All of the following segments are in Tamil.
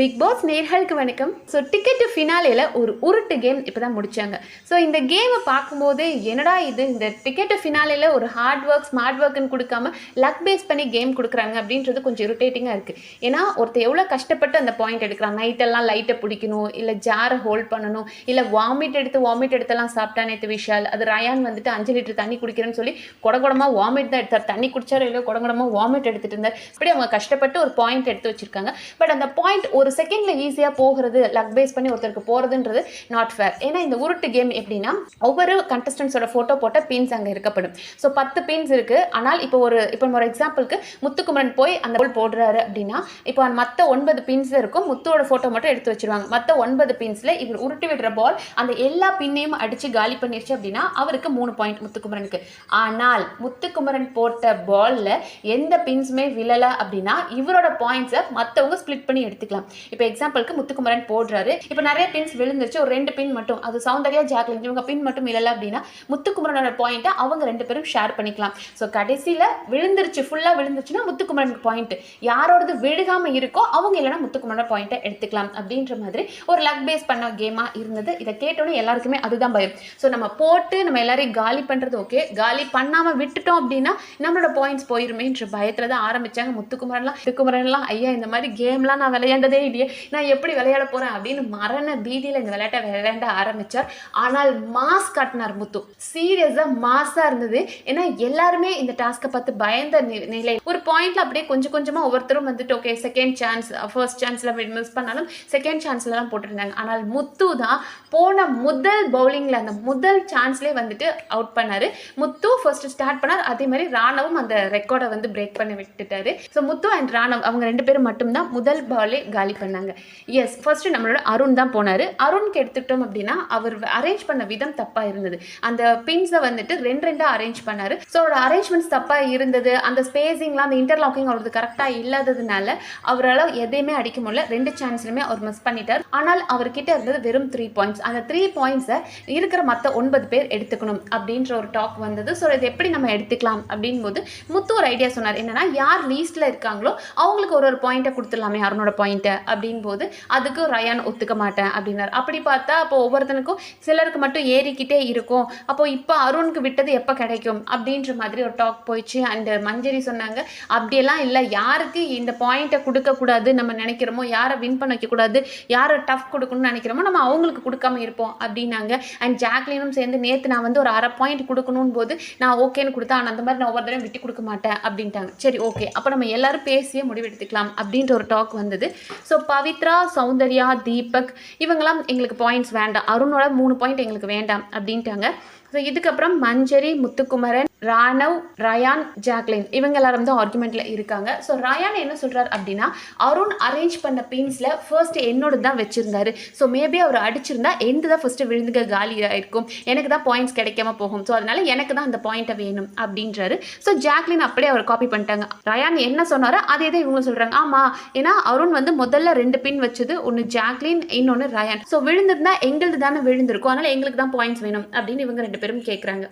பிக் பாஸ் நேர்களுக்கு வணக்கம். ஸோ டிக்கெட் ஃபினாலேயில் ஒரு உருட்டு கேம் இப்போ தான் முடித்தாங்க ஸோ இந்த கேமை பார்க்கும்போது என்னடா இது? இந்த டிக்கெட் ஃபினாலேயில் ஒரு ஹார்ட் ஒர்க் ஸ்மார்ட் ஒர்க்குன்னு கொடுக்காம லக் பேஸ் பண்ணி கேம் கொடுக்குறாங்க அப்படின்றது கொஞ்சம் இரிட்டேட்டிங்காக இருக்குது ஏன்னா ஒருத்தர் எவ்வளோ கஷ்டப்பட்டு அந்த பாயிண்ட் எடுக்கிறான்? நைட்டெல்லாம் லைட்டை பிடிக்கணும் இல்லை ஜாரை ஹோல்ட் பண்ணணும் இல்லை வாமிட் எடுத்து வாமிட் எடுத்தெல்லாம் சாப்பிட்டா நேற்று விஷால் அது ரயான் வந்துட்டு அஞ்சு லிட்டர் தண்ணி குடிக்கிறேன்னு சொல்லி குடகுடமாக வாமிட் தான் எடுத்தார். தண்ணி குடிச்சாரோ இல்லையோ குடகுடமாக வாமிட் எடுத்துகிட்டு இருந்தார். இப்படி அவங்க கஷ்டப்பட்டு ஒரு பாயிண்ட் எடுத்து வச்சிருக்காங்க. பட் அந்த பாயிண்ட் ஒரு செகண்ட்ல ஈஸியாக போகிறது லக் பேஸ் பண்ணி ஒருத்தருக்கு போகிறதுன்றது நாட் ஃபேர் ஏன்னா இந்த உருட்டு கேம் எப்படின்னா ஒவ்வொரு கண்டஸ்டன்ஸோட ஃபோட்டோ போட்ட பின்ஸ் அங்கே இருக்கப்படும். ஸோ பத்து பின்ஸ் இருக்கு. ஆனால் இப்போ ஒரு இப்போ ஒரு எக்ஸாம்பிளுக்கு முத்துக்குமரன் போய் அந்த கோல் போடுறாரு அப்படின்னா இப்போ மற்ற ஒன்பது பின்ஸ் இருக்கும் முத்துவோட ஃபோட்டோ மட்டும் எடுத்து வச்சிருவாங்க. மற்ற ஒன்பது பின்ஸில் இவர் உருட்டி விடுற பால் அந்த எல்லா பின்னையும் அடித்து காலி பண்ணிருச்சு அப்படின்னா அவருக்கு மூணு பாயிண்ட் முத்துக்குமரனுக்கு. ஆனால் முத்துக்குமரன் போட்ட பாலில் எந்த பின்ஸுமே விழலை அப்படின்னா இவரோட பாயிண்ட்ஸை மற்றவங்க ஸ்ப்ளிட் பண்ணி எடுத்துக்கலாம். இப்போ எக்ஸாம்பிளுக்கு முத்துக்குமரன் போடுறாரு. இப்போ நிறைய பின்ஸ் விழுந்துருச்சு. ஒரு ரெண்டு பின் மட்டும். அது சௌந்தர்யா ஜாக்லின். இவங்க பின் மட்டும் இல்லை அப்படின்னா முத்துக்குமரனோட பாயிண்ட்டை அவங்க ரெண்டு பேரும் ஷேர் பண்ணிக்கலாம். ஸோ கடைசியில் விழுந்துருச்சு. ஃபுல்லாக விழுந்துருச்சுன்னா முத்துக்குமரனுக்கு பாயிண்ட் யாரோடது விழுகாமல் இருக்கோ அவங்க இல்லைன்னா முத்துக்குமரனோட பாயிண்ட்டை எடுத்துக்கலாம். அப்படின்ற மாதிரி ஒரு லக் பேஸ் பண்ண கேமாக இருந்தது. இதை கேட்டோன்னே எல்லாருக்குமே அதுதான் பயம். ஸோ நம்ம போட்டு நம்ம எல்லாரையும் காலி பண்ணுறது ஓகே காலி பண்ணாமல் விட்டுட்டோம் அப்படின்னா நம்மளோட பாயிண்ட்ஸ் போயிருமேன்ற பயத்தில் தான் ஆரம்பித்தாங்க முத்துக்குமரன்லாம். முத்துக்குமரன்லாம் ஐயா இந்த மாதிரி கேம்லாம் நான் விளையாண்டதே இல்லையே நான் எப்படி விளையாட போகிறேன் அப்படின்னு மரண பீதியில் இந்த விளையாட்டை விளையாட ஆரம்பிச்சார். ஆனால் மாஸ் காட்டினார் முத்து. சீரியஸாக மாஸாக இருந்தது. ஏன்னா எல்லாருமே இந்த டாஸ்க்கை பார்த்து பயந்த நிலை. ஒரு பாயிண்ட்ல அப்படியே கொஞ்சம் கொஞ்சமாக ஒவ்வொருத்தரும் வந்துட்டு ஓகே செகண்ட் சான்ஸ் ஃபர்ஸ்ட் சான்ஸில் மிஸ் பண்ணாலும் செகண்ட் சான்ஸ்லலாம் போட்டிருந்தாங்க. ஆனால் முத்து தான் போன முதல் பவுலிங்கில் அந்த முதல் சான்ஸ்லேயே வந்துட்டு அவுட் பண்ணார். முத்து ஃபர்ஸ்ட் ஸ்டார்ட் பண்ணார். அதே மாதிரி ராணவும் அந்த ரெக்கார்டை வந்து பிரேக் பண்ணி விட்டுட்டாரு. ஸோ முத்து அண்ட் ராணவ் அவங்க ரெண்டு பேரும் மட்டும்தான் முதல் பாலே காலி பண்ணாங்க. எஸ் ஃபஸ்ட்டு நம்மளோட அருண் தான் போனார். அருண்க்கு எடுத்துக்கிட்டோம் அப்படின்னா அவர் அரேஞ்ச் பண்ண விதம் தப்பாக இருந்தது. அந்த பின்ஸை வந்துட்டு ரெண்டு ரெண்டாக அரேஞ்ச் பண்ணாரு. ஸோ அவரோட அரேஞ்ச்மெண்ட்ஸ் தப்பாக இருந்தது. அந்த ஸ்பேஸிங்லாம் அந்த இன்டர்லாக்கிங் அவரது கரெக்டாக இல்லாததுனால அவரால் எதையுமே அடிக்க முடியல. ரெண்டு சான்ஸ்லையுமே அவர் மிஸ் பண்ணிட்டார். ஆனால் அவர்கிட்ட இருந்தது வெறும் த்ரீ பாயிண்ட்ஸ் அந்த த்ரீ பாயிண்ட்ஸை இருக்கிற மற்ற ஒன்பது பேர் எடுத்துக்கணும் அப்படின்ற ஒரு டாக் வந்தது. ஸோ இது எப்படி நம்ம எடுத்துக்கலாம் அப்படின் போது முத்து ஒரு ஐடியா சொன்னார். என்னன்னா யார் லீஸ்ட்டில் இருக்காங்களோ அவங்களுக்கு ஒரு ஒரு பாயிண்ட்டை கொடுத்துடலாமே அருணோட பாயிண்ட்டை அப்படின் போது அதுக்கு ரயான் ஒத்துக்க மாட்டேன் அப்படின்னார். அப்படி பார்த்தா அப்போ ஒவ்வொருத்தனுக்கும் சிலருக்கு மட்டும் ஏறிக்கிட்டே இருக்கும். அப்போ இப்போ அருணுக்கு விட்டது எப்போ கிடைக்கும்? அப்படின்ற மாதிரி ஒரு டாக் போயிடுச்சு. அண்ட் மஞ்சரி சொன்னாங்க அப்படியெல்லாம் இல்லை. யாருக்கு இந்த பாயிண்ட்டை கொடுக்கக்கூடாது நம்ம நினைக்கிறோமோ? யாரை வின் பண்ண வைக்கக்கூடாது? யாரை டஃப் கொடுக்கணும்னு நினைக்கிறோமோ? நம்ம அவங்களுக்கு கொடுக்காம இருப்போம். அப்படின்னாங்க. அண்ட் ஜாக்லினும் சேர்ந்து நேற்று நான் வந்து ஒரு அரை பாயிண்ட் கொடுக்கணும் போது நான் ஓகேன்னு கொடுத்தா ஆனால் அந்த மாதிரி நான் ஒவ்வொரு தடவையும் விட்டு கொடுக்க மாட்டேன். அப்படின்ட்டாங்க. சரி ஓகே அப்போ நம்ம எல்லாரும் பேசியே முடிவெடுத்துக்கலாம் அப்படின்ற ஒரு டாக் வந்தது. ஸோ பவித்ரா சௌந்தர்யா தீபக் இவங்கெல்லாம் எங்களுக்கு பாயிண்ட்ஸ் வேண்டாம். அருணோட மூணு பாயிண்ட் எங்களுக்கு வேண்டாம் அப்படின்ட்டாங்க. ஸோ இதுக்கப்புறம் மஞ்சரி முத்துக்குமரன் ராணவ் ரயான் ஜாக்லின். இவங்க எல்லாரும் தான் ஆர்குமெண்ட்ல இருக்காங்க. ஸோ ரயான் என்ன சொல்றாரு அப்படின்னா அருண் அரேஞ்ச் பண்ண பீன்ஸ்ல ஃபர்ஸ்ட் என்னோட தான் வச்சிருந்தாரு. ஸோ மேபி அவர் அடிச்சிருந்தா எந்த தான் ஃபர்ஸ்ட் விழுந்துக்க காலியாக இருக்கும் எனக்கு தான் பாயிண்ட்ஸ் கிடைக்காம போகும். ஸோ அதனால எனக்கு தான் அந்த பாயிண்ட்டை வேணும் அப்படின்றாரு. ஸோ ஜாக்லின் அப்படியே அவர் காப்பி பண்ணிட்டாங்க. ரயான் என்ன சொன்னாரோ அதே தான் இவங்க சொல்றாங்க. ஆமா ஏன்னா அருண் வந்து முதல்ல ரெண்டு பின் வச்சது ஒன்று ஜாக்லின் இன்னொன்று ரயான். ஸோ விழுந்திருந்தா எங்களுது தானே விழுந்திருக்கும். அதனால எங்களுக்கு தான் பாயிண்ட்ஸ் வேணும் அப்படின்னு இவங்க ரெண்டு பேரும் கேட்குறாங்க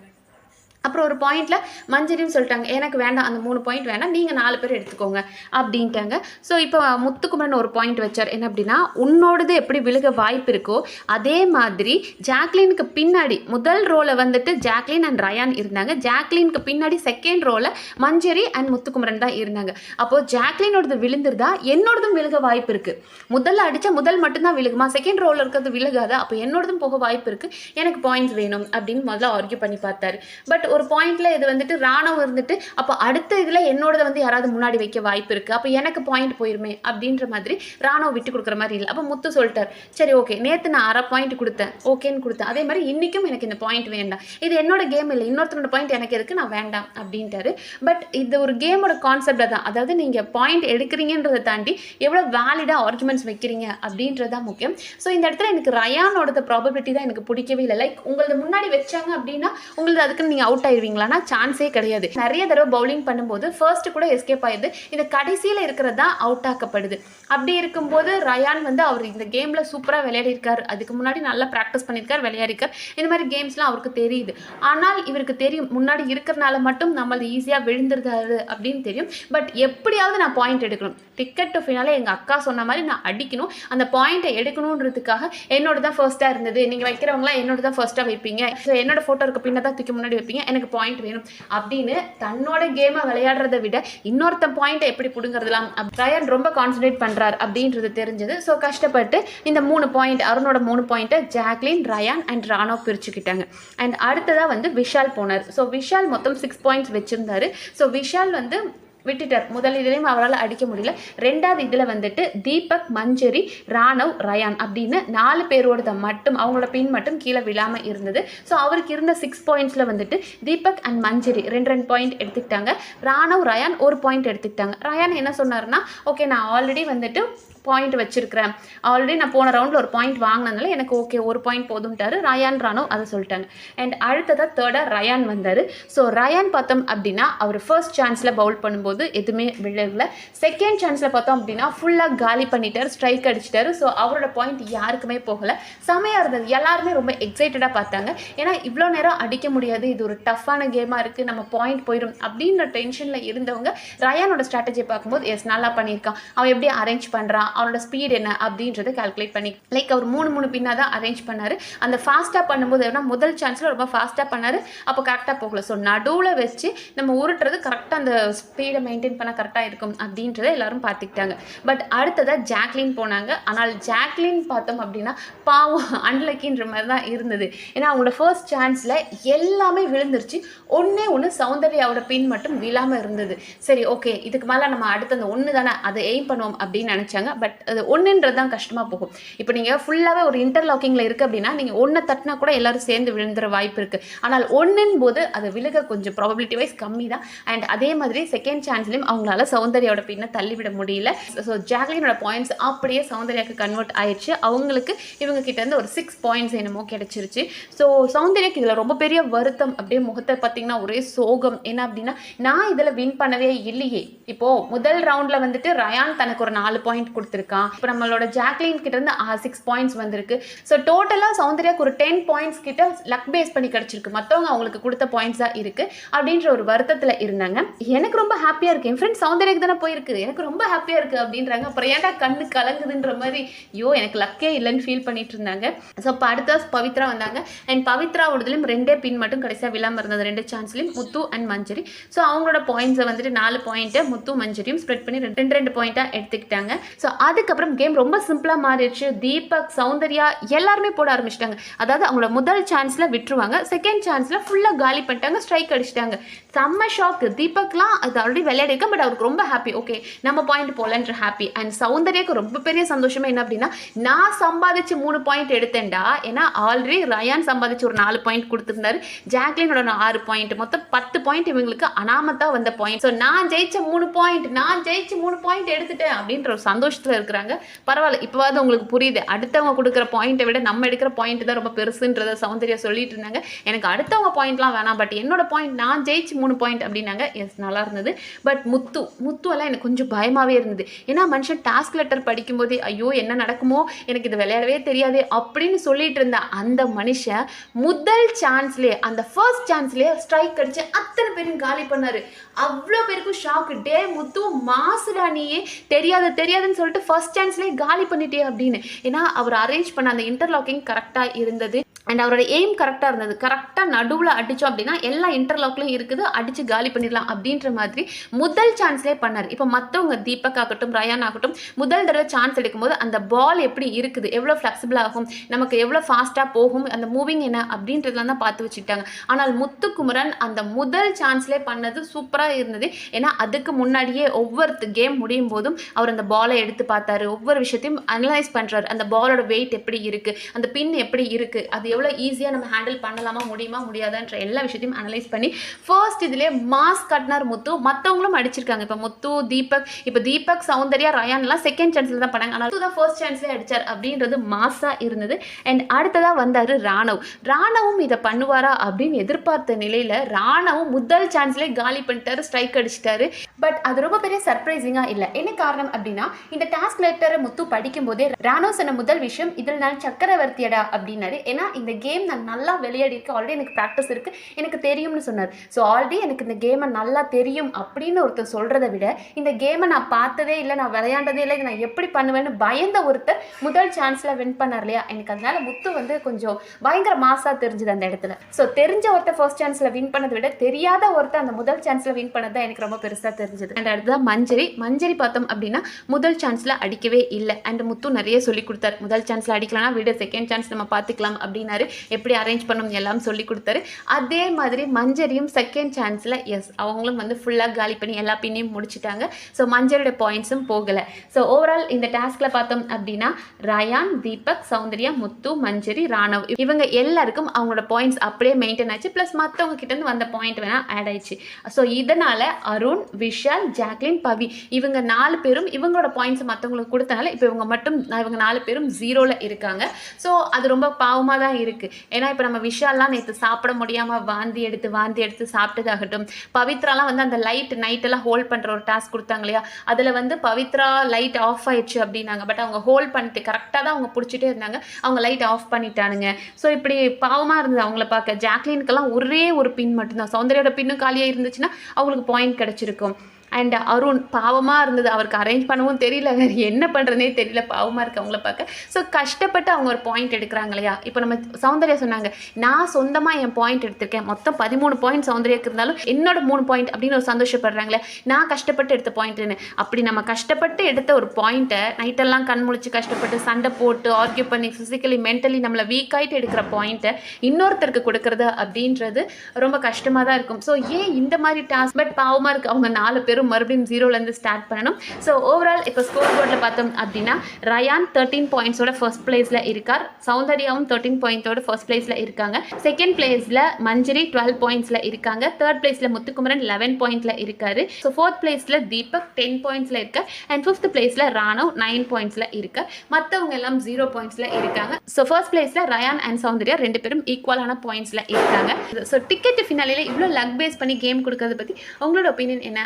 அப்புறம் ஒரு பாயிண்டில் மஞ்சரியும் சொல்லிட்டாங்க. எனக்கு வேண்டாம். அந்த மூணு பாயிண்ட் வேண்டாம் நீங்கள் நாலு பேர் எடுத்துக்கோங்க அப்படின்ட்டாங்க. ஸோ இப்போ முத்துக்குமரன் ஒரு பாயிண்ட் வச்சார். என்ன அப்படின்னா உன்னோடது எப்படி விழுக வாய்ப்பு இருக்கோ அதே மாதிரி ஜாக்லினுக்கு பின்னாடி முதல் ரோலை வந்துட்டு ஜாக்லின் அண்ட் ரயான் இருந்தாங்க. ஜாக்லினுக்கு பின்னாடி செகண்ட் ரோலை மஞ்சரி அண்ட் முத்துக்குமரன் தான் இருந்தாங்க. அப்போது ஜாக்லினோடது விழுந்துருதா என்னோடதும் விழுக வாய்ப்பு இருக்குது முதல்ல அடித்தா முதல் மட்டும்தான் விழுகுமா? செகண்ட் ரோலில் இருக்கிறது விழுகாதா? அப்போ என்னோடதும் போக வாய்ப்பு இருக்குது எனக்கு பாயிண்ட்ஸ் வேணும் அப்படின்னு முதல்ல ஆர்கியூ பண்ணி பார்த்தாரு. பட் ஒரு பாயிண்ட்ல இது வந்துட்டு ராணுவம் இருந்துட்டு அப்போ அடுத்த இதில் என்னோடத வந்து யாராவது முன்னாடி வைக்க வாய்ப்பு இருக்கு. அப்போ எனக்கு பாயிண்ட் போயிருமே அப்படின்ற மாதிரி ராணுவம் விட்டு கொடுக்குற மாதிரி இல்லை. அப்போ முத்து சொல்லிட்டார். சரி ஓகே நேற்று நான் அரை பாயிண்ட் கொடுத்தேன். ஓகேன்னு கொடுத்தேன். அதே மாதிரி இன்னைக்கும் எனக்கு இந்த பாயிண்ட் வேண்டாம். இது என்னோட கேம் இல்லை. இன்னொருத்தரோட பாயிண்ட் எனக்கு எதுக்கு நான் வேண்டாம் அப்படின்ட்டாரு. பட் இது ஒரு கேமோட கான்செப்ட் தான் அதாவது நீங்கள் பாயிண்ட் எடுக்கிறீங்கன்றதை தாண்டி எவ்வளோ வேலிடாக ஆர்குமெண்ட்ஸ் வைக்கிறீங்க அப்படின்றது தான் முக்கியம். ஸோ இந்த இடத்துல எனக்கு ரயானோட ப்ராபபிலிட்டி தான் எனக்கு பிடிக்கவே இல்லை. லைக் உங்களது முன்னாடி வச்சாங்க அப்படின்னா உங்களது அதுக்கு நீங்கள் அவுட் அவுட் ஆயிடுவீங்களான்னா சான்ஸே கிடையாது. நிறைய தடவை பவுலிங் பண்ணும்போது ஃபர்ஸ்ட் கூட எஸ்கேப் ஆயிடுது. இது கடைசியில் இருக்கிறது தான் அவுட் ஆக்கப்படுது. அப்படி இருக்கும்போது ரயான் வந்து அவர் இந்த கேமில் சூப்பராக விளையாடிருக்கார். அதுக்கு முன்னாடி நல்லா ப்ராக்டிஸ் பண்ணியிருக்காரு விளையாடிருக்கார். இந்த மாதிரி கேம்ஸ்லாம் அவருக்கு தெரியுது. ஆனால் இவருக்கு தெரியும் முன்னாடி இருக்கிறனால மட்டும் நம்மளது ஈஸியாக விழுந்துருதாரு அப்படின்னு தெரியும். பட் எப்படியாவது நான் பாயிண்ட் எடுக்கணும். டிக்கெட் டு ஃபினாலே எங்கள் அக்கா சொன்ன மாதிரி நான் அடிக்கணும். அந்த பாயிண்ட்டை எடுக்கணுன்றதுக்காக என்னோட தான் ஃபர்ஸ்ட்டாக இருந்தது. நீங்கள் வைக்கிறவங்களாம் என்னோட தான் ஃபர்ஸ்ட்டாக வைப்பீங்க. ஸோ என்னோட ஃபோட்டோ இருக்க பின்ன தான் தூக்கி முன்னாடி வைப்பீங்க. எனக்கு பாயிண்ட் வேணும். அப்படின்னு தன்னோட கேமை விளையாடுறத விட இன்னொருத்தன் பாயிண்ட்டை எப்படி பிடுங்கிறதுலாம் ரயன் ரொம்ப கான்சன்ட்ரேட் பண்ணுறார் அப்படின்றது தெரிஞ்சது. ஸோ கஷ்டப்பட்டு இந்த மூணு பாயிண்ட் அருணோட மூணு பாயிண்ட்டை ஜாக்லின் ரயான் அண்ட் ராணோ பிரிச்சுக்கிட்டாங்க. அண்ட் அடுத்ததாக வந்து விஷால் போனார். ஸோ விஷால் மொத்தம் சிக்ஸ் பாயிண்ட்ஸ் வச்சுருந்தாரு. ஸோ விஷால் வந்து விட்டுட்டார். முதல் இதுலேயும் அவரால் அடிக்க முடியல. ரெண்டாவது இதில் வந்துட்டு தீபக் மஞ்சரி ராணவ் ரயான் அப்படின்னு நாலு பேரோடத மட்டும் அவங்களோட பின் மட்டும் கீழே விழாமல் இருந்தது. ஸோ அவருக்கு இருந்த சிக்ஸ் பாயிண்ட்ஸில் வந்துட்டு தீபக் அண்ட் மஞ்சரி ரெண்டு ரெண்டு பாயிண்ட் எடுத்துக்கிட்டாங்க. ராணவ் ரயான் ஒரு பாயிண்ட் எடுத்துக்கிட்டாங்க. ரயான் என்ன சொன்னார்னா ஓகே நான் ஆல்ரெடி வந்துட்டு பாயிண்ட் வச்சிருக்கிறேன். ஆல்ரெடி நான் போன ரவுண்டில் ஒரு பாயிண்ட் வாங்கினதுனால எனக்கு ஓகே ஒரு பாயிண்ட் போதும்ட்டாரு. ரயான் ராணோ அதை சொல்லிட்டாங்க. அண்ட் அடுத்ததாக தேர்டாக ரயான் வந்தார். ஸோ ரயான் பார்த்தோம் அப்படின்னா அவர் ஃபர்ஸ்ட் சான்ஸில் பவுல் பண்ணும்போது எதுவுமே விழல செகண்ட் சான்ஸில் பார்த்தோம் அப்படின்னா ஃபுல்லாக காலி பண்ணிட்டார் ஸ்ட்ரைக் அடிச்சிட்டாரு. ஸோ அவரோட பாயிண்ட் யாருக்குமே போகலை. செமையாக இருந்தது. எல்லாருமே ரொம்ப எக்ஸைட்டடாக பார்த்தாங்க. ஏன்னா இவ்வளோ நேரம் அடிக்க முடியாது. இது ஒரு டஃப்பான கேமாக இருக்குது நம்ம பாயிண்ட் போயிடும் அப்படின்ற டென்ஷனில் இருந்தவங்க ரயானோட ஸ்ட்ராட்டஜியை பார்க்கும்போது எஸ் நல்லா பண்ணியிருக்கான். அவன் எப்படி அரேஞ்ச் பண்ணுறான் அவனோட ஸ்பீட் என்ன அப்படின்றத கால்குலேட் பண்ணி லைக் அவர் மூணு மூணு பின்னாக தான் அரேஞ்ச் பண்ணார். அந்த ஃபாஸ்ட்டாக பண்ணும்போது ஏன்னா முதல் சான்ஸில் ரொம்ப ஃபாஸ்ட்டாக பண்ணார் அப்போ கரெக்டாக போகல. ஸோ நடுவில் வச்சு நம்ம உருட்டுறது கரெக்டாக அந்த ஸ்பீடை மெயின்டைன் பண்ண கரெக்டாக இருக்கும் அப்படின்றத எல்லாரும் பார்த்துக்கிட்டாங்க. பட் அடுத்ததாக ஜாக்லின் போனாங்க. ஆனால் ஜாக்லின் பார்த்தோம் அப்படின்னா பாவம் அன்லக்கின்ற மாதிரி தான் இருந்தது. ஏன்னா அவங்களோட ஃபர்ஸ்ட் சான்ஸில் எல்லாமே விழுந்துருச்சு. ஒன்றே ஒன்று சௌந்தர்யாவோட பின் மட்டும் விழாமல் இருந்தது. சரி ஓகே இதுக்கு மேலே நம்ம அடுத்த அந்த ஒன்று தானே அதை எய்ம் பண்ணுவோம் அப்படின்னு நினச்சாங்க. பட் அது ஒன்றுன்றது தான் கஷ்டமாக போகும். இப்போ நீங்கள் ஃபுல்லாகவே ஒரு இன்டர்லாக்கிங்கில் இருக்குது அப்படின்னா நீங்கள் ஒன்றை தட்டினா கூட எல்லாரும் சேர்ந்து விழுந்துற வாய்ப்பு இருக்குது ஆனால் ஒன்றின் போது அது விழுக கொஞ்சம் ப்ராபபிலிட்டி வைஸ் கம்மி தான். அண்ட் அதே மாதிரி செகண்ட் சான்ஸ்லையும் அவங்களால சௌந்தர்யாவோட பின்னை தள்ளிவிட முடியல. ஸோ ஜாக்லினோட பாயிண்ட்ஸ் அப்படியே சௌந்தர்யாவுக்கு கன்வெர்ட் ஆயிடுச்சு. அவங்களுக்கு இவங்க கிட்டேருந்து ஒரு சிக்ஸ் பாயிண்ட்ஸ் என்னமோ கிடைச்சிருச்சு. ஸோ சௌந்தர்யாக்கு இதில் ரொம்ப பெரிய வருத்தம் அப்படியே முகத்தை பார்த்தீங்கன்னா ஒரே சோகம். என்ன அப்படின்னா நான் இதில் வின் பண்ணவே இல்லையே. இப்போது முதல் ரவுண்டில் வந்துட்டு ரயான் தனக்கு ஒரு நாலு பாயிண்ட் கொடுத்து கொடுத்துருக்கான். இப்போ நம்மளோட ஜாக்லின் கிட்ட இருந்து சிக்ஸ் பாயிண்ட்ஸ் வந்திருக்கு. ஸோ டோட்டலாக சௌந்தர்யாக்கு ஒரு டென் பாயிண்ட்ஸ் கிட்ட லக் பேஸ் பண்ணி கிடச்சிருக்கு. மற்றவங்க அவங்களுக்கு கொடுத்த பாயிண்ட்ஸாக இருக்குது அப்படின்ற ஒரு வருத்தத்தில் இருந்தாங்க. எனக்கு ரொம்ப ஹாப்பியாக இருக்குது என் ஃப்ரெண்ட் சௌந்தர்யாக்கு தானே போயிருக்கு. எனக்கு ரொம்ப ஹாப்பியாக இருக்குது அப்படின்றாங்க. அப்புறம் ஏன்டா கண்ணு கலங்குதுன்ற மாதிரி ஐயோ எனக்கு லக்கே இல்லைன்னு ஃபீல் பண்ணிட்டு இருந்தாங்க. ஸோ இப்போ அடுத்த பவித்ரா வந்தாங்க. அண்ட் பவித்ராவோடதுலையும் ரெண்டே பின் மட்டும் கடைசியாக விழாமல் இருந்தது. ரெண்டு சான்ஸ்லையும் முத்து அண்ட் மஞ்சரி. ஸோ அவங்களோட பாயிண்ட்ஸை வந்துட்டு நாலு பாயிண்ட்டை முத்து மஞ்சரியும் ஸ்ப்ரெட் பண்ணி ரெண்டு ரெண்டு பாயிண்ட்டாக எடுத்துக்கிட்டாங்க. ஸோ அதுக்கப்புறம் கேம் ரொம்ப சிம்பிளாக மாறிடுச்சு. தீபக் சௌந்தர்யா எல்லாருமே போட ஆரம்பிச்சிட்டாங்க. அதாவது அவங்களோட முதல் சான்ஸில் விட்டுருவாங்க. செகண்ட் சான்ஸில் ஃபுல்லாக காலி பண்ணிட்டாங்க ஸ்ட்ரைக் அடிச்சிட்டாங்க. செம்ம ஷாக்கு தீபக்லாம் அது ஆல்ரெடி விளையாடிருக்கேன் பட் அவருக்கு ரொம்ப ஹாப்பி ஓகே நம்ம பாயிண்ட் போகலன்ற ஹாப்பி அண்ட் சௌந்தர்யாவுக்கு ரொம்ப பெரிய சந்தோஷமே என்ன அப்படின்னா நான் சம்பாதிச்சு மூணு பாயிண்ட் எடுத்தேன்டா. ஏன்னா ஆல்ரெடி ரயான் சம்பாதிச்சு ஒரு நாலு பாயிண்ட் கொடுத்துருந்தாரு. ஜாக்லினோட ஆறு பாயிண்ட் மொத்தம் பத்து பாயிண்ட் இவங்களுக்கு அனாமத்தான் வந்த பாயிண்ட் ஸோ நான் ஜெயிச்ச மூணு பாயிண்ட் நான் ஜெயிச்சு மூணு பாயிண்ட் எடுத்துட்டேன் அப்படின்ற ஒரு சந்தோஷத்தில் இருக்கிறாங்க. பரவாயில்ல இப்போவாது உங்களுக்கு புரியுது. அடுத்தவங்க கொடுக்குற பாயிண்ட்டை விட நம்ம எடுக்கிற பாயிண்ட் தான் ரொம்ப பெருசுன்றத சௌந்தர்யா சொல்லிட்டு இருந்தாங்க. எனக்கு அடுத்தவங்க பாயிண்ட்லாம் வேணாம். பட் என்னோட பாயிண்ட் நான் ஜெயிச்சு மூணு பாயிண்ட் அப்படின்னாங்க. எஸ் நல்லா இருந்தது. பட் முத்து முத்துவெல்லாம் எனக்கு கொஞ்சம் பயமாகவே இருந்தது. ஏன்னா மனுஷன் டாஸ்க் லெட்டர் படிக்கும்போதே ஐயோ என்ன நடக்குமோ? எனக்கு இது விளையாடவே தெரியாது. அப்படின்னு சொல்லிட்டு இருந்த அந்த மனுஷன் முதல் சான்ஸ்லேயே அந்த ஃபர்ஸ்ட் சான்ஸ்லேயே ஸ்ட்ரைக் அடிச்சு அத்தனை பேரும் காலி பண்ணாரு. அவ்வளோ பேருக்கும் ஷாக்கு டே முத்து மாசுடா நீயே. தெரியாத தெரியாதுன்னு சொல்லிட்டு ஃபர்ஸ்ட் சான்ஸ்லேயே காலி பண்ணிட்டே அப்படின்னு. ஏன்னா அவர் அரேஞ்ச் பண்ண அந்த இன்டர்லாக்கிங் கரெக்டாக இருந்தது. அண்ட் அவரோட எய்ம் கரெக்டாக இருந்தது. கரெக்டாக நடுவில் அடித்தோம் அப்படின்னா எல்லா இன்டர்லாக்லையும் இருக்குது அடித்து காலி பண்ணிடலாம் அப்படின்ற மாதிரி முதல் சான்ஸ்லேயே பண்ணார். இப்போ மற்றவங்க தீபக் ஆகட்டும் ரயான் ஆகட்டும் முதல் தடவை சான்ஸ் எடுக்கும்போது அந்த பால் எப்படி இருக்குது எவ்வளோ ஃப்ளெக்சிபிள் ஆகும் நமக்கு எவ்வளோ ஃபாஸ்ட்டாக போகும் அந்த மூவிங் என்ன அப்படின்றதுல தான் பார்த்து வச்சுக்கிட்டாங்க. ஆனால் முத்துக்குமரன் அந்த முதல் சான்ஸ்லேயே பண்ணது சூப்பராக இருந்தது. ஏன்னா அதுக்கு முன்னாடியே ஒவ்வொரு கேம் முடியும் போதும் அவர் அந்த பாலை எடுத்து பார்த்தாரு. ஒவ்வொரு விஷயத்தையும் அனலைஸ் பண்ணுறாரு அந்த பாலோட வெயிட் எப்படி இருக்குது அந்த பின் எப்படி இருக்குது அது எவ்வளோ ஈஸியாக நம்ம ஹேண்டில் பண்ணலாமா முடியுமா முடியாதான்ற எல்லா விஷயத்தையும் அனலைஸ் பண்ணி ஃபர்ஸ்ட் இதிலே மாஸ் கட்னார் முத்து. மற்றவங்களும் அடிச்சிருக்காங்க. இப்போ முத்து தீபக் இப்போ தீபக் சௌந்தர்யா ரயான்லாம் செகண்ட் சான்ஸில் தான் பண்ணாங்க. ஆனால் தான் ஃபர்ஸ்ட் சான்ஸ்லேயே அடித்தார் அப்படின்றது மாஸாக இருந்தது. அண்ட் அடுத்ததாக வந்தார் ராணவ். ராணவும் இதை பண்ணுவாரா அப்படின்னு எதிர்பார்த்த நிலையில் ராணவும் முதல் சான்ஸ்லேயே காலி பண்ணிட்டாரு ஸ்ட்ரைக் அடிச்சிட்டாரு. பட் அது ரொம்ப பெரிய சர்ப்ரைசிங்காக இல்லை. என்ன காரணம் அப்படின்னா இந்த டாஸ்க் லெட்டரை முத்து படிக்கும்போதே ராணவ் சொன்ன முதல் விஷயம் இதில் நான் சக்கரவர்த்தியடா அப்படின்னாரு. ஏன்னா இந்த கேம் நான் நல்லா விளையாடி இருக்கேன் ஆல்ரெடி எனக்கு ப்ராக்டிஸ் இருக்குது எனக்கு தெரியும்னு சொன்னார். ஸோ ஆல்ரெடி எனக்கு இந்த கேமை நல்லா தெரியும் அப்படின்னு ஒருத்தர் சொல்கிறத விட இந்த கேமை நான் பார்த்ததே இல்லை நான் விளையாண்டதே இல்லை இதை நான் எப்படி பண்ணுவேன்னு பயந்த ஒருத்தர் முதல் சான்ஸில் வின் பண்ணார் இல்லையா? எனக்கு அதனால முத்து வந்து கொஞ்சம் பயங்கர மாசாக தெரிஞ்சுது அந்த இடத்துல. ஸோ தெரிஞ்ச ஒருத்தர் ஃபர்ஸ்ட் சான்ஸில் வின் பண்ணதை விட தெரியாத ஒருத்தர் அந்த முதல் சான்ஸில் வின் பண்ணது தான் எனக்கு ரொம்ப பெருசாக தெரிஞ்சது. அண்ட் அடுத்ததான் மஞ்சரி. மஞ்சரி பார்த்தோம் அப்படின்னா முதல் சான்ஸில் அடிக்கவே இல்லை. அண்ட் முத்து நிறைய சொல்லி கொடுத்தாரு. முதல் சான்ஸில் அடிக்கலனா விட செகண்ட் சான்ஸ் நம்ம பார்த்துக்கலாம் அப்படின்னு அப்படின்னாரு எப்படி அரேஞ்ச் பண்ணணும் எல்லாம் சொல்லி கொடுத்தாரு. அதே மாதிரி மஞ்சரியும் செகண்ட் சான்ஸில் எஸ் அவங்களும் வந்து ஃபுல்லாக காலி பண்ணி எல்லா பின்னையும் முடிச்சிட்டாங்க. ஸோ மஞ்சரியோட பாயிண்ட்ஸும் போகலை. ஸோ ஓவரால் இந்த டாஸ்கில் பார்த்தோம் அப்படின்னா ரயான் தீபக் சௌந்தர்யா முத்து மஞ்சரி ராணவ் இவங்க எல்லாருக்கும் அவங்களோட பாயிண்ட்ஸ் அப்படியே மெயின்டைன் ஆச்சு. ப்ளஸ் மற்றவங்க கிட்டேருந்து வந்த பாயிண்ட் வேணால் ஆட் ஆயிடுச்சு. ஸோ இதனால் அருண் விஷால் ஜாக்லின் பவி இவங்க நாலு பேரும் இவங்களோட பாயிண்ட்ஸ் மற்றவங்களுக்கு கொடுத்தனால இப்போ இவங்க மட்டும் இவங்க நாலு பேரும் ஜீரோவில் இருக்காங்க. ஸோ அது ரொம்ப பாவமாக தான் இருக்குது ஏன்னா இப்போ நம்ம விஷால்லாம் நேற்று சாப்பிட முடியாமல் வாந்தி எடுத்து வாந்தி எடுத்து சாப்பிட்டதாகட்டும் பவித்ராலாம் வந்து அந்த லைட் நைட்டெல்லாம் ஹோல்ட் பண்ணுற ஒரு டாஸ்க் கொடுத்தாங்க இல்லையா? அதில் வந்து பவித்ரா லைட் ஆஃப் ஆயிடுச்சு அப்படின்னாங்க. பட் அவங்க ஹோல்ட் பண்ணிட்டு கரெக்டாக தான் அவங்க பிடிச்சிட்டே இருந்தாங்க. அவங்க லைட் ஆஃப் பண்ணிட்டானுங்க. ஸோ இப்படி பாவமாக இருந்தது அவங்கள பார்க்க. ஜாக்லினுக்கெல்லாம் ஒரே ஒரு பின் மட்டும்தான். சௌந்தரியோட பின்னும் காலியாக இருந்துச்சுன்னா அவங்களுக்கு பாயிண்ட் கிடச்சிருக்கும். அண்ட் அருண் பாவமாக இருந்தது. அவருக்கு அரேஞ்ச் பண்ணவும் தெரியல. வேறு என்ன பண்ணுறதுனே தெரியல. பாவமாக இருக்கவங்கள பார்க்க. ஸோ கஷ்டப்பட்டு அவங்க ஒரு பாயிண்ட் எடுக்கிறாங்க இல்லையா? இப்போ நம்ம சௌந்தர்யா சொன்னாங்க நான் சொந்தமாக என் பாயிண்ட் எடுத்திருக்கேன். மொத்தம் பதிமூணு பாயிண்ட் சௌந்தர்யாக்கு இருந்தாலும் என்னோட மூணு பாயிண்ட் அப்படின்னு ஒரு சந்தோஷப்படுறாங்களே. நான் கஷ்டப்பட்டு எடுத்த பாயிண்ட்டுன்னு அப்படி நம்ம கஷ்டப்பட்டு எடுத்த ஒரு பாயிண்ட்டை நைட்டெல்லாம் கண் முழிச்சு கஷ்டப்பட்டு சண்டை போட்டு ஆர்கியூ பண்ணி ஃபிசிக்கலி மென்டலி நம்மளை வீக் ஆகிட்டு எடுக்கிற பாயிண்ட்டை இன்னொருத்தருக்கு கொடுக்கறது அப்படின்றது ரொம்ப கஷ்டமாக தான் இருக்கும். ஸோ ஏன் இந்த மாதிரி டாஸ்க் பட் பாவமாக இருக்குது அவங்க நாலு பேரும் மறுபடியும் ஜீரோலேருந்து ஸ்டார்ட் பண்ணணும். ஸோ ஓவரால் இப்போ ஸ்கோர் போர்டில் பார்த்தோம் அப்படின்னா ரயான் தேர்ட்டீன் பாயிண்ட்ஸோட ஃபர்ஸ்ட் பிளேஸில் இருக்கார். சௌந்தர்யாவும் தேர்ட்டீன் பாயிண்ட்ஸோட ஃபர்ஸ்ட் பிளேஸில் இருக்காங்க. செகண்ட் பிளேஸில் மஞ்சரி டுவெல் பாயிண்ட்ஸில் இருக்காங்க. தேர்ட் பிளேஸில் முத்துக்குமரன் லெவன் பாயிண்ட்ல இருக்கார். ஸோ ஃபோர்த் பிளேஸில் தீபக் டென் பாயிண்ட்ஸில் இருக்கார். அண்ட் ஃபிஃப்த் பிளேஸில் ராணவ் நைன் பாயிண்ட்ஸில் இருக்கார். மற்றவங்க எல்லாம் ஜீரோ பாயிண்ட்ஸில் இருக்காங்க. ஸோ ஃபர்ஸ்ட் பிளேஸில் ரயான் அண்ட் சௌந்தர்யா ரெண்டு பேரும் ஈக்குவலான பாயிண்ட்ஸில் இருக்காங்க. ஸோ டிக்கெட் ஃபினாலியில் இவ்வளோ லக் பேஸ் பண்ணி கேம் கொடுக்கறத பற்றி உங்களோட ஒப்பீனியன் என்ன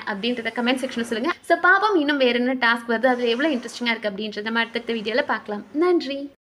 அப்படின்றத கமெண்ட் செக்ஷனில் சொல்லுங்கள் ஸோ பாப்போம் இன்னும் வேறு என்ன டாஸ்க் வருது? அதில் எவ்வளோ இன்ட்ரெஸ்டிங்காக இருக்குது அப்படின்றத நம்ம அடுத்த வீடியோவில் பார்க்கலாம். நன்றி.